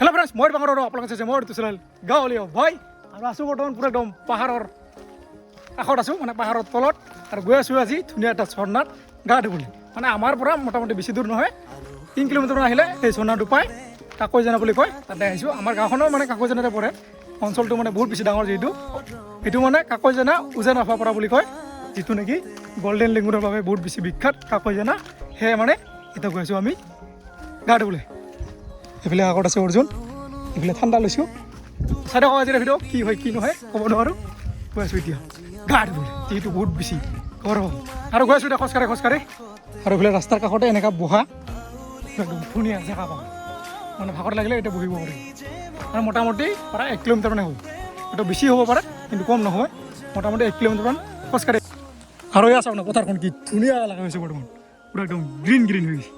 Hello' friends মই আৰু আপোনালোকে চাইছে মই তুচলাল গাঁৱলীয়া। ভাই আৰু আছোঁ বৰ্তমান পূৰা একদম পাহাৰৰ কাষত আছোঁ মানে পাহাৰৰ তলত। আৰু গৈ আছোঁ আজি ধুনীয়া এটা ঝৰ্ণাত গা ধুবলৈ। মানে আমাৰ পৰা মোটামুটি বেছি দূৰ নহয়, তিনি কিলোমিটাৰমান আহিলে সেই ঝৰ্ণাটো পায় কাকৈজানা বুলি কয়। তাতে আহিছোঁ। আমাৰ গাঁওখনৰ মানে কাকৈজানাতে পৰে। অঞ্চলটো মানে বহুত বেছি ডাঙৰ যিহেতু। এইটো মানে কাকৈজানা উজান আফাপৰা বুলি কয়, যিটো নেকি গল্ডেন লেংগুৰৰ বাবে বহুত বেছি বিখ্যাত কাকৈজানা। সেয়ে মানে এতিয়া গৈ আছোঁ আমি গা ধুবলৈ। এইফালে আগত আছে অৰ্জুন এইফালে ঠাণ্ডা লৈছোঁ। চাই থাকক আজিৰ ভিডিঅ' কি হয়, কি নহয়, ক'ব নোৱাৰোঁ। গৈ আছোঁ এতিয়া গা ধুবলৈ যিহেতু বহুত বেছি গৰম। আৰু গৈ আছোঁ এতিয়া খোজকাঢ়ি খোজকাঢ়ি। আৰু এইফালে ৰাস্তাৰ কাষতে এনেকুৱা বহা। একদম ধুনীয়া জেগা পাওঁ মানে ভাগৰ লাগিলে এতিয়া বহিব পাৰিম আৰু মোটামুটি প্ৰায় এক কিলোমিটাৰ মানে হ'ব। এইটো বেছি হ'ব পাৰে, কিন্তু কম নহয়। মোটামুটি এক কিলোমিটাৰমান খোজকাঢ়ি। আৰু এয়া চাওক না পথাৰখন কি ধুনীয়া লগা হৈছে বৰ্তমান। পূৰা একদম গ্ৰীণ গ্ৰীণ হৈ গৈছে।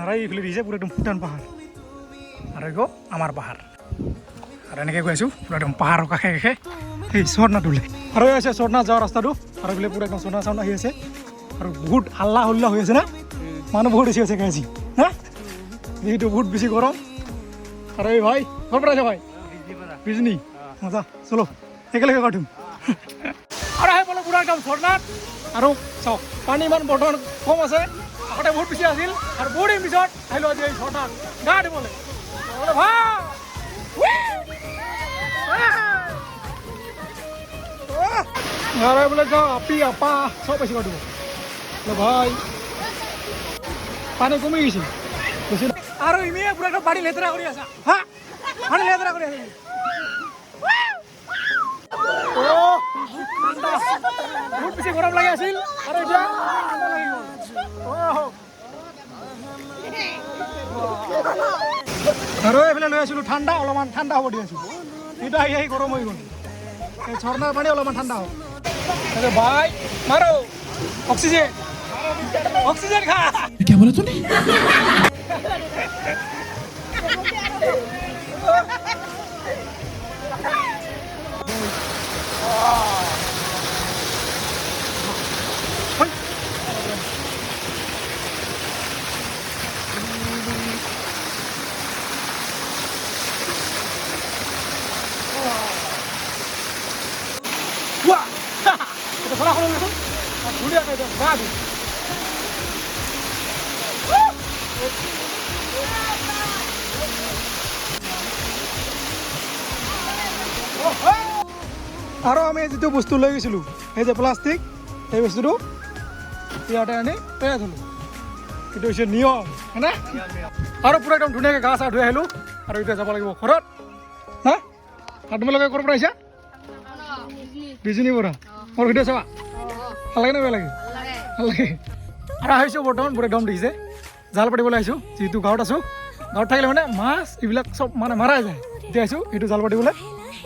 আৰু এইফালে দিছে, পূৰা একদম ভূটান পাহাৰ। আৰু এইটো আমাৰ পাহাৰ। আৰু এনেকৈ গৈ আছোঁ, পূৰা একদম পাহাৰৰ কাষে কাষে। সেই ঝৰ্ণাটোলৈ আৰু এই আছে ঝৰ্ণা যোৱা ৰাস্তাটো। আৰু এইফালে পূৰা একদম ঝৰ্ণা চাউণ্ড আহি আছে। আৰু বহুত হাল্লা হুল্লা হৈ আছে না। মানুহ বহুত বেছি আছে আজি হা? যিহেতু বহুত বেছি গৰম। আৰু এই ভাই, ক'ৰ পৰা আছে ভাই? বিজনী। মজা, চলো, একেলগে কাটিম। আৰু আহি পালোঁ পূৰা একদম ঝৰ্ণাত আৰু চাওক, পানী ইমান বৰ্তমান কম আছে। আগতে বহুত বেছি আছিল। আৰু বহুত দিন পিছত আহিলোঁ আজি এই ঝৰ্ণাত গা ধুবলৈ। বোলে ভালো আৰু আপি আপা চব বেছি কাটিব। বোলে ভাই পানী কমি গৈছে। বেছি নাই। আৰু ইমিয়ে পুৰা একদম পানী লেতেৰা কৰি আছা। হা পানী আছা। অ', ঠাণ্ডা। বহুত বেছি গৰম লাগি আছিল এতিয়া ঠাণ্ডা লাগি গ'ল অ'। আৰু এইফালে লৈ আছিলোঁ ঠাণ্ডা অলপমান ঠাণ্ডা হ'ব দি আছোঁ এতিয়া আহি আহি গৰম হৈ গ'ল এই ঝৰ্ণাৰ পানী অলপমান ঠাণ্ডা হ'ব আরে ভাই মারো অক্সিজেন অক্সিজেন খা क्या बोला तूने Bagus. আৰু আমি যিটো বস্তু লৈ গৈছিলোঁ সেই যে প্লাষ্টিক সেই বস্তুটো ইয়াতে আনি পেলাই থলোঁ। এইটো হৈছে নিয়ম হয়নে? আৰু পূৰা একদম ধুনীয়াকৈ গা চা ধুই আহিলোঁ আৰু এতিয়া যাব লাগিব ঘৰত। হা? আৰু তোমালোকে ক'ৰ পৰা আহিছা বিজনী পৰা। মোৰ ভিডিঅ' চাবা ভালো লাগে নে, বেয়া লাগে? ভালো লাগে। আৰু আহিছোঁ, বৰ্তমান পুৰা একদম দেখিছে। জাল পাতিবলৈ আহিছোঁ, যিহেতু গাঁৱত আছোঁ। গাঁৱত থাকিলে মানে মাছ এইবিলাক চব মানে মাৰা যায়। এতিয়া আহিছোঁ, এইটো জাল পাতিবলৈ।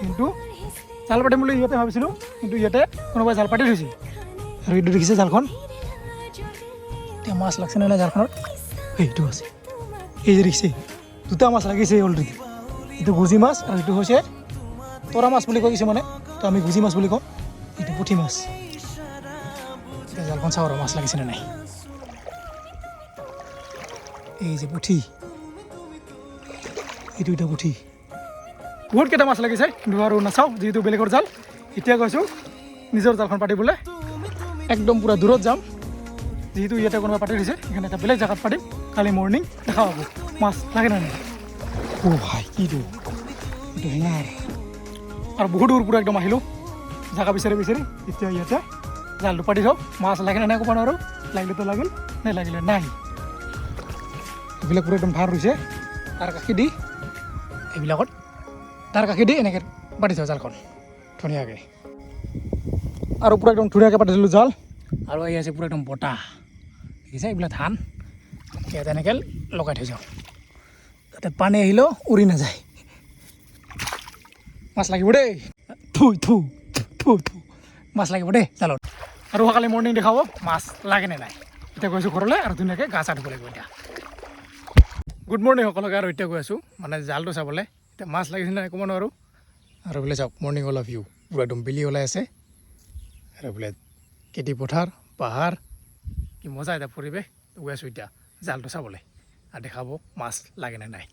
কিন্তু জাল পাতিম বুলি ইয়াতে ভাবিছিলোঁ, কিন্তু ইয়াতে কোনোবাই জাল পাতি থৈছে আৰু এইটো দেখিছে জালখন। এতিয়া মাছ লাগছে নে নাই জালখনত? এইটো আছে। এই যে দেখিছে, দুটা মাছ লাগিছে অলৰেডি এইটো গুজি মাছ আৰু এইটো হৈছে তৰা মাছ বুলি কয় কিছুমানে। তো আমি গুজি মাছ বুলি কওঁ। এইটো পুঠি মাছ। জালখন চাওঁ মাছ লাগিছে নে নাই? এই যে পুঠি। এইটো এটা পুঠি। বহুত কেইটা মাছ লাগিছে, কিন্তু আৰু নাচাওঁ, যিহেতু বেলেগৰ জাল। এতিয়া গৈছোঁ নিজৰ জালখন পাতিবলৈ। একদম পূৰা দূৰত যাম। যিহেতু ইয়াতে কোনোবা পাতি দিছে, সেইকাৰণে এটা বেলেগ জেগাত পাতিম। কালি মৰ্ণিং দেখা পাব, মাছ লাগে নাই। অ' ভাই কিটো এইটো আৰু বহুত দূৰ পৰা একদম আহিলোঁ। জেগা বিচাৰি বিচাৰি, এতিয়া ইয়াতে জালটো পাতি থওঁ মাছ লাগে নে, নাই ক'ব নোৱাৰোঁ। লাগিলেতো লাগিল নেলাগিলে নাই এইবিলাক পূৰা একদম ভালো হৈছে। তাৰ কাষি দি, এইবিলাকত, তাৰ কাষি দি এনেকৈ পাতি থওঁ জালখন, ধুনীয়াকৈ। আৰু পূৰা একদম ধুনীয়াকৈ পাতি দিলোঁ জাল। আৰু আহি আছে পূৰা একদম বতাহ দেখিছে এইবিলাক ধান ইয়াত এনেকৈ লগাই থৈ যাওঁ। যাতে পানী আহিলেও উৰি নাযায়। মাছ লাগিব দেই। থু থু থু থু। মাছ লাগিব দেই জালত। আৰু কালি মৰ্ণিং দেখাব, মাছ লাগে নে নাই। এতিয়া গৈছোঁ ঘৰলৈ আৰু ধুনীয়াকৈ গা চা ধুব লাগিব এতিয়া। গুড মৰ্ণিং সকলোকে আৰু এতিয়া গৈ আছোঁ মানে জালটো চাবলৈ। এতিয়া মাছ লাগিছে নাই ক'ব নোৱাৰোঁ। আৰু বোলে চাওক মৰ্ণিং ওলা ভিউ পূৰা একদম বেলি ওলাই আছে। আৰু বোলে খেতি পথাৰ, পাহাৰ, কি মজা এটা পৰিৱেশ। গৈ আছোঁ এতিয়া জালটো চাবলৈ, আৰু দেখাব মাছ লাগে নে নাই।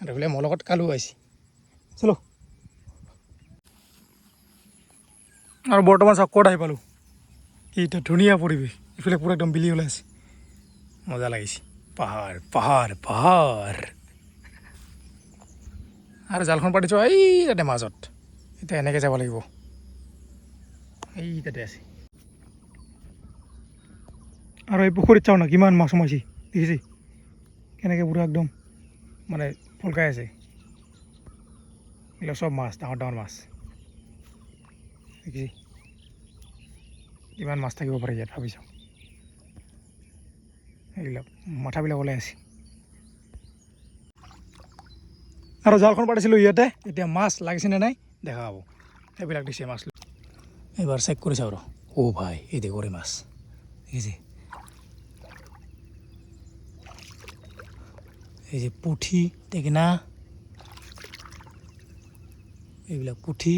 আৰু বোলে মোৰ লগত কালো আহিছে। চলো। আৰু বৰ্তমান চাওক ক'ত আহি পালোঁ? কি এতিয়া ধুনীয়া পৰিৱেশ। ইফালে পূৰা একদম বিলি ওলাইছে। মজা লাগিছে। পাহাৰ পাহাৰ পাহাৰ। আৰু জালখন পাতিছোঁ এই তাতে মাজত। এতিয়া এনেকৈ যাব লাগিব। এই তাতে আছে। আৰু এই পুখুৰীত চাওঁ না, কিমান মাছ সোমাইছে, দেখিছে? কেনেকৈ পুৰা একদম মানে ফলকাই আছে। এইবিলাক চব মাছ, ডাঙৰ ডাঙৰ মাছ। কিমান মাছ থাকিব পাৰে ইয়াত ভাবি চাওঁ এইবিলাক মাথাবিলাক ওলাই আছে। আৰু জালখন পাতিছিলোঁ ইয়াতে, এতিয়া মাছ লাগিছেনে নাই, দেখা পাব সেইবিলাক দিছে মাছ। এইবাৰ চেক কৰি চাওঁ ৰ। অ' ভাই, এই দেগৰে মাছ। দেখিছে এই যে পুঠি, টেকেনা। এইবিলাক পুঠি।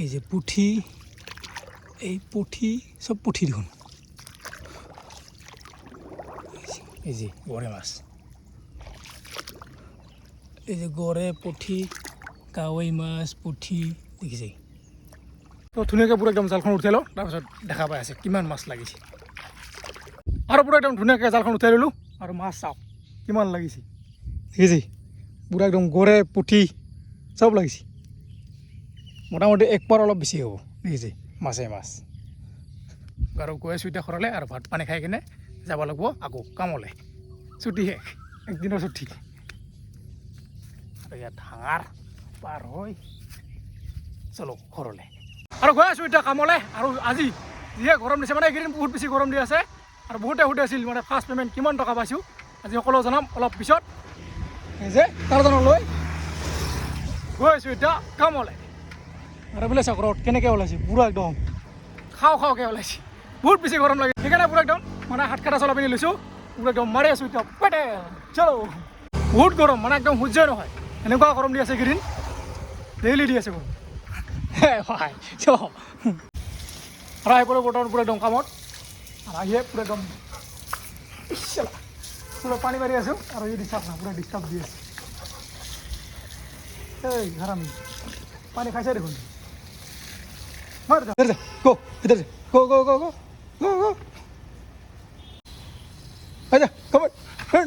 এই যে পুঠি, এই পুঠি চব পুঠি দেখোন। এই যে গৰে মাছ। এই যে গৰে পুঠি, কাৱৈ মাছ, পুঠি, দেখিছে? তো ধুনীয়াকৈ পূৰা একদম জালখন উঠাই লওঁ তাৰপিছত দেখা পাই আছে কিমান মাছ লাগিছে। আৰু পূৰা একদম ধুনীয়াকৈ জালখন উঠাই ল'লোঁ। আৰু মাছ চাওক, কিমান লাগিছে। দেখিছে? পূৰা একদম গৰে পুঠি, চব লাগিছে। মোটামুটি এক পাৰ অলপ বেছি হ'ব দেখিছে মাছে মাছ। আৰু গৈ এতিয়া ঘৰলৈ আৰু ভাত পানী খাই কিনে যাব লাগিব আকৌ কামলৈ। ছুটি শেষ, একদিনৰ ছুটি। আৰু ইয়াত ডাঙৰ পাৰ হৈ চলো ঘৰলৈ আৰু গৈ আছোঁ এতিয়া কামলৈ, আৰু আজি যিহে গৰম দিছে মানে এইকেইদিন বহুত বেছি গৰম দি আছে, আৰু বহুতে সুধি আছিল মানে ফাৰ্ষ্ট পে'মেণ্ট কিমান টকা পাইছোঁ। আজি সকলো জনাম অলপ পিছত। যে তাৰজনলৈ গৈ আছোঁ এতিয়া কামলৈ। আৰু কেনেকৈ ওলাইছে, পূৰা একদম। খাওঁ খাওঁকৈ ওলাইছে। বহুত বেছি গৰম লাগে। পূৰা একদম মানে হাত কাটা চলা লৈছোঁ। পূৰা একদম মাৰি আছোঁ এতিয়া। পেটে বহুত গৰম মানে একদম সহ্যই নহয়। এনেকুৱা গৰম দি আছে এইকেইদিন। ডেইলি দি আছে গৰম। ভাই পৰে বৰ্তমান পূৰা একদম কামত। আহিয়ে পূৰা একদম পূৰা পানী মাৰি আছোঁ। আৰু এই ডিষ্টাৰ্ব না পূৰা ডিষ্টাৰ্ব দি আছে। এই হারামি পানি খাইছে দেখোন। মার যা ইধর যা গো ইধর যা গো গো গো গো গো গো আচ্ছা কমন হ্যাঁ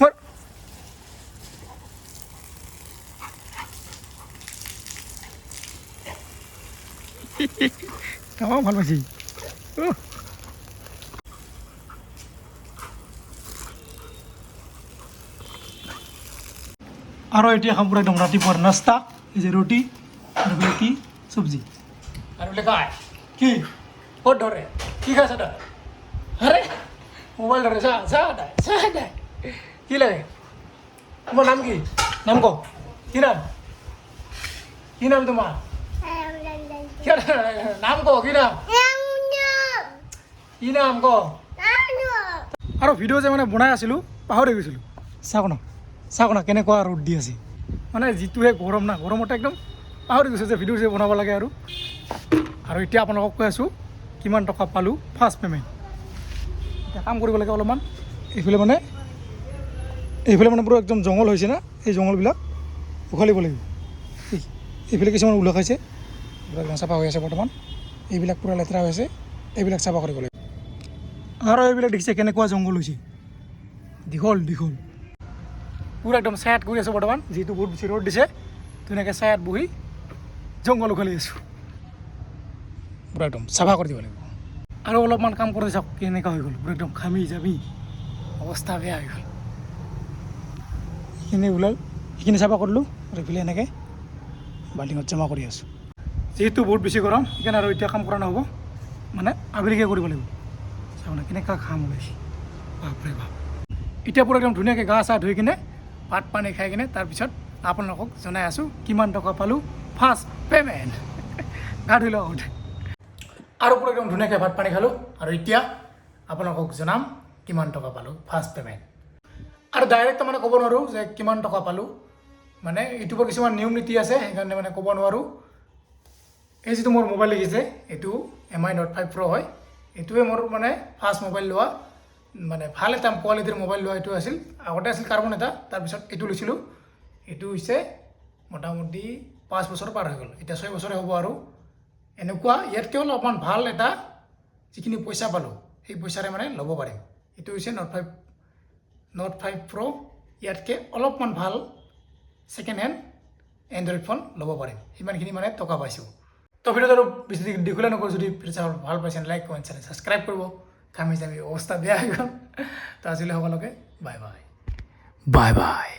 মার তাও ভালো আছি। উহ। আৰু এতিয়া খাম পুৰা ৰাতিপুৱাৰ নাস্তা, এই যে ৰুটি বোলে কি? চব্জি আৰু বোলে কাই কি? ক'ত ধৰে কি খাইছ তই আৰে মোবাইল ধৰে চা চা তাই চা তাই কি লাগে তোমাৰ নাম কি? নাম ক? কি নাম? কি নাম তোমাৰ কি নাম? ক কি নাম? কি নাম ক? আৰু ভিডিঅ' যে মানে বনাই আছিলোঁ পাহৰি গৈছিলোঁ। চাওক না চাওক না কেনেকুৱা ৰ'দ দি আছে? মানে যিটোহে গৰম না গৰমতে একদম পাহৰি গৈছোঁ যে ভিডিঅ' যে বনাব লাগে আৰু। আৰু এতিয়া আপোনালোকক কৈ আছোঁ, কিমান টকা পালোঁ ফাৰ্ষ্ট পে'মেণ্ট এতিয়া কাম কৰিব লাগে অলপমান। এইফালে মানে এইফালে মানে পুৰা একদম জংঘল হৈছে না, এই জংঘলবিলাক উঘালিব লাগিব। এইফালে কিছুমান ওলোৱা খাইছে চাফা হৈ আছে বৰ্তমান। এইবিলাক পূৰা লেতেৰা হৈ আছে, এইবিলাক চাফা কৰিব লাগিব। আৰু এইবিলাক দেখিছে কেনেকুৱা জংঘল হৈছে। দীঘল দীঘল। পূৰা একদম ছায়াত কৰি আছোঁ বৰ্তমান যিহেতু বহুত বেছি ৰ'দ দিছে, ধুনীয়াকৈ ছায়াত বহি জংঘল উঘালি আছোঁ। পূৰা একদম চাফা কৰি দিব লাগিব। আৰু অলপমান কাম কৰি চাওক কেনেকুৱা হৈ গ'ল। পূৰা একদম ঘামি জামি। অৱস্থা বেয়া হৈ গ'ল। সেইখিনি ওলাল সেইখিনি চাফা কৰিলোঁ আৰু এইফালে এনেকৈ বাল্টিঙত জমা কৰি আছোঁ। যিহেতু বহুত বেছি গৰম সেইকাৰণে আৰু এতিয়া কাম কৰা নহ'ব। মানে আবেলিকৈ কৰিব লাগিব। না কেনেকুৱা ঘাম ওলাইছে। বাপৰে বাপ। এতিয়া পূৰা একদম ধুনীয়াকৈ গা চা ধুই কিনে ভাত পানী খাই কিনে তাৰপিছত আপোনালোকক জনাই আছোঁ কিমান টকা পালোঁ ফাৰ্ষ্ট পে'মেণ্ট গা ধুই লওঁ আৰু পূৰা একদম ধুনীয়াকৈ ভাত পানী খালোঁ। আৰু এতিয়া আপোনালোকক জনাম কিমান টকা পালোঁ ফাৰ্ষ্ট পে'মেণ্ট আৰু ডাইৰেক্ট মানে ক'ব নোৱাৰোঁ যে কিমান টকা পালোঁ। মানে ইউটিউবৰ কিছুমান নিয়ম নীতি আছে, সেইকাৰণে মানে ক'ব নোৱাৰোঁ। এই যিটো মোৰ মোবাইল দেখিছে, এইটো এম আই নট ফাইভ প্ৰ' হয়। এইটোৱে মোৰ মানে ফাৰ্ষ্ট মোবাইল লোৱা মানে ভালো এটা কোৱালিটিৰ মোবাইল লোৱা এইটো আছিল। আগতে আছিল কাৰ্বন এটা, তাৰপিছত এইটো লৈছিলোঁ। এইটো হৈছে মোটামুটি পাঁচ বছৰ পাৰ হৈ গ'ল। এতিয়া ছয় বছৰে হ'ব আৰু। এনেকুৱা ইয়াতকৈ অলপমান ভাল এটা যিখিনি পইচা পালোঁ সেই পইচাৰে মানে ল'ব পাৰিম। এইটো হৈছে নট ফাইভ নট ফাইভ প্ৰ' ইয়াতকৈ অলপমান ভাল ছেকেণ্ড হেণ্ড এণ্ড্ৰইড ফোন ল'ব পাৰিম। সিমানখিনি মানে টকা পাইছোঁ। তো ভিডিঅ'টো আৰু বেছি দীঘলীয়া নকৰোঁ। যদি ভাল পাইছে লাইক কমেণ্ট চেনেল ছাবস্ক্ৰাইব কৰিব। ঘামি জামি অৱস্থা বেয়া হৈ গ'ল। তো আজিলৈ সকলোকে বাই বাই বাই বাই